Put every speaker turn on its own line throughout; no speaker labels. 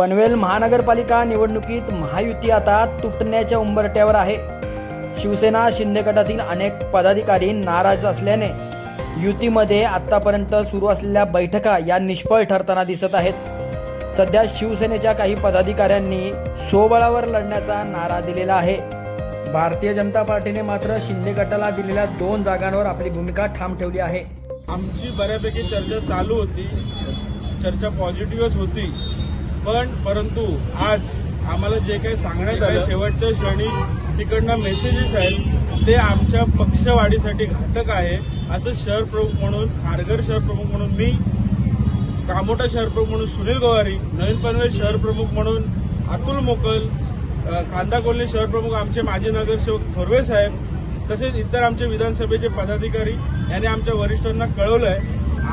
पनवेल महानगरपालिका निवडणुकीत महायुती आता तुटण्याच्या उंबरट्यावर आहे. शिवसेना शिंदे गटातील अनेक पदाधिकारी नाराज असल्याने युतीमध्ये आतापर्यंत सुरू असलेल्या बैठका या निष्फळ ठरताना दिसत आहेत. सध्या शिवसेनेच्या काही पदाधिकाऱ्यांनी सोबळावर लढण्याचा नारा दिलेला आहे. भारतीय जनता पार्टीने मात्र शिंदे गटाला दिलेल्या दोन जागांवर आपली भूमिका ठाम ठेवली आहे.
आमची बऱ्यापैकी चर्चा चालू होती. चर्चा पॉझिटिव्हच होती. पण परंतु आज आम्हाला जे काही सांगण्यात आलं शेवटच्या क्षणी तिकडनं मेसेजेस आहेत ते आमच्या पक्षवाढीसाठी घातक आहे असं शहर प्रमुख म्हणून खारघर शहर प्रमुख म्हणून मी कामोटा शहर प्रमुख म्हणून सुनील गोवारी नवीन पनवेल शहर प्रमुख म्हणून अतुल मोकल खांदा कोल्हे शहर प्रमुख आमचे माजी नगरसेवक थोरवे साहेब तसेच इतर आमचे विधानसभेचे पदाधिकारी यांनी आमच्या वरिष्ठांना कळवलंय.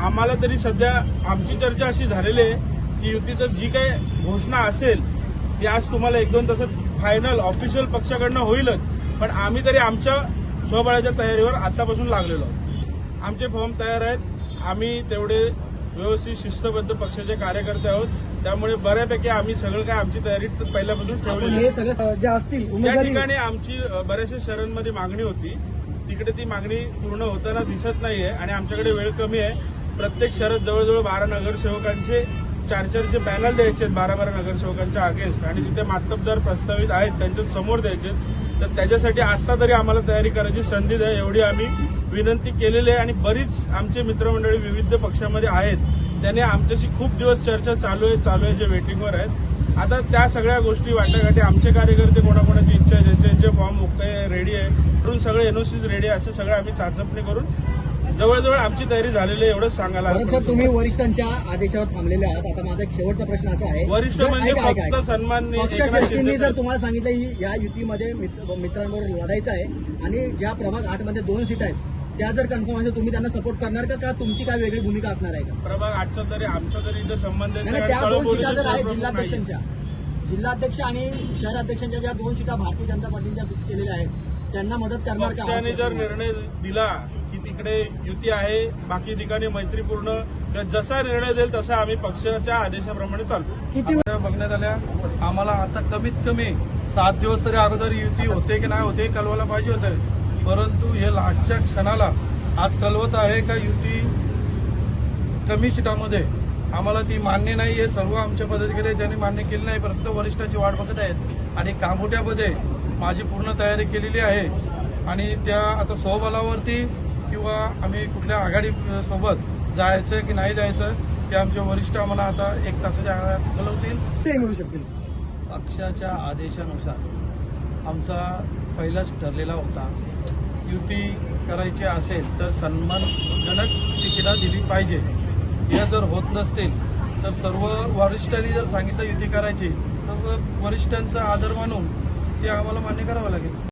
आम्हाला तरी सध्या आमची चर्चा अशी झालेली आहे की युतीचं जी काही घोषणा असेल ती आज तुम्हाला एक दोन तासात फायनल ऑफिशियल पक्षाकडनं होईलच. पण आम्ही तरी आमच्या स्वबळाच्या तयारीवर आतापासून लागलेलो आहोत. आमचे फॉर्म तयार आहेत. आम्ही तेवढे व्यवस्थित शिस्तबद्ध पक्षाचे कार्यकर्ते आहोत. त्यामुळे बऱ्यापैकी आम्ही सगळं काय आमची तयारी पहिल्यापासून ठेवली
हे सगळं जे असतील
ज्या ठिकाणी आमची बऱ्याचशा शहरांमध्ये मागणी होती तिकडे ती मागणी पूर्ण होताना दिसत नाहीये आणि आमच्याकडे वेळ कमी आहे. प्रत्येक शहरात जवळजवळ बारा नगरसेवकांचे चार चारचे पॅनल द्यायचे आहेत बारा बारा नगरसेवकांच्या अगेन्स्ट आणि तिथे मातबदार प्रस्तावित आहेत त्यांच्यासमोर द्यायचे आहेत. तर त्याच्यासाठी आता तरी आम्हाला तयारी करायची संधी द्या एवढी आम्ही विनंती केलेली आहे आणि बरीच आमचे मित्रमंडळी विविध पक्षामध्ये आहेत त्याने आमच्याशी खूप दिवस चर्चा चालू आहे चालू आहे जे वेटिंगवर आहेत आता त्या सगळ्या गोष्टी वाटाघाटी आमचे कार्यकर्ते कोणाकोणाची इच्छा आहे ज्यांचे ज्यांचे फॉर्म ओके रेडी आहे म्हणून सगळे एनओसीज रेडी आहे असं सगळं आम्ही चाचपणी करून जवळजवळ आमची तयारी झालेली आहे एवढंच सांगायला
सर तुम्ही वरिष्ठांच्या आदेशावर थांबलेले आहात आता माझा एक शेवटचा प्रश्न असा आहे
वरिष्ठ
जर-
म्हणजे
ऐका, ऐका,
फक्त
ऐका.
सन्माननीय एकनाथ
पक्षश्रेष्ठींनी
शिंदे
जर. तुम्हाला सांगितलं की या युतीमध्ये मित्र- मित्रांबरोबर लढायचं आहे आणि ज्या प्रभाग आठमध्ये दोन सीट आहेत त्या जर कन्फर्म असेल तुम्ही त्यांना सपोर्ट करणार का का तुमची काय वेगळी भूमिका असणार आहे का
प्रभाग आठचा तरी आमचा तरी इथं संबंध
नाही, त्या दोन सीटा जर आहेत. जिल्हाध्यक्षांच्या जिल्हाध्यक्ष आणि शहराध्यक्षांच्या ज्या दोन सीटा भारतीय जनता पार्टीच्या फिक्स केलेल्या आहेत त्यांना मदत करणार का
पक्षाने जर निर्णय दिला तिकडे युती आहे बाकी ठिकाणी मैत्रीपूर्ण. जसा निर्णय देईल तसा आम्ही पक्षाच्या आदेशाप्रमाणे चालतो
किती बघण्यात आल्या आम्हाला आता कमीत कमी सात दिवस तरी अगोदर युती होते की नाही होते कळवायला पाहिजे होतं. परंतु हे लास्टच्या क्षणाला आज कळवत आहे का युती कमी सीटामध्ये आम्हाला ती मान्य नाही हे सर्व आमच्या पदाधिकारी आहेत, ज्यांनी मान्य केली नाही. फक्त वरिष्ठांची वाट बघत आहेत. आणि कामोट्यामध्ये माझी पूर्ण तयारी केलेली आहे. आणि त्या आता स्वबलावरती किंवा आम्ही कुठल्या आघाडी सोबत जायचं की नाही जायचं ते आमचे वरिष्ठ आम्हाला आता एक तासाच्या आत कळवतील.
ते मिळू शकतील.
पक्षाच्या आदेशानुसार आमचा पहिलाच ठरलेला होता युती करायची असेल तर सन्मानजनक तिकीटा दिली पाहिजे. या जर होत नसतील तर सर्व वरिष्ठांनी जर सांगितलं युती करायची तर वरिष्ठांचा आदर मानून ते आम्हाला मान्य करावं लागेल.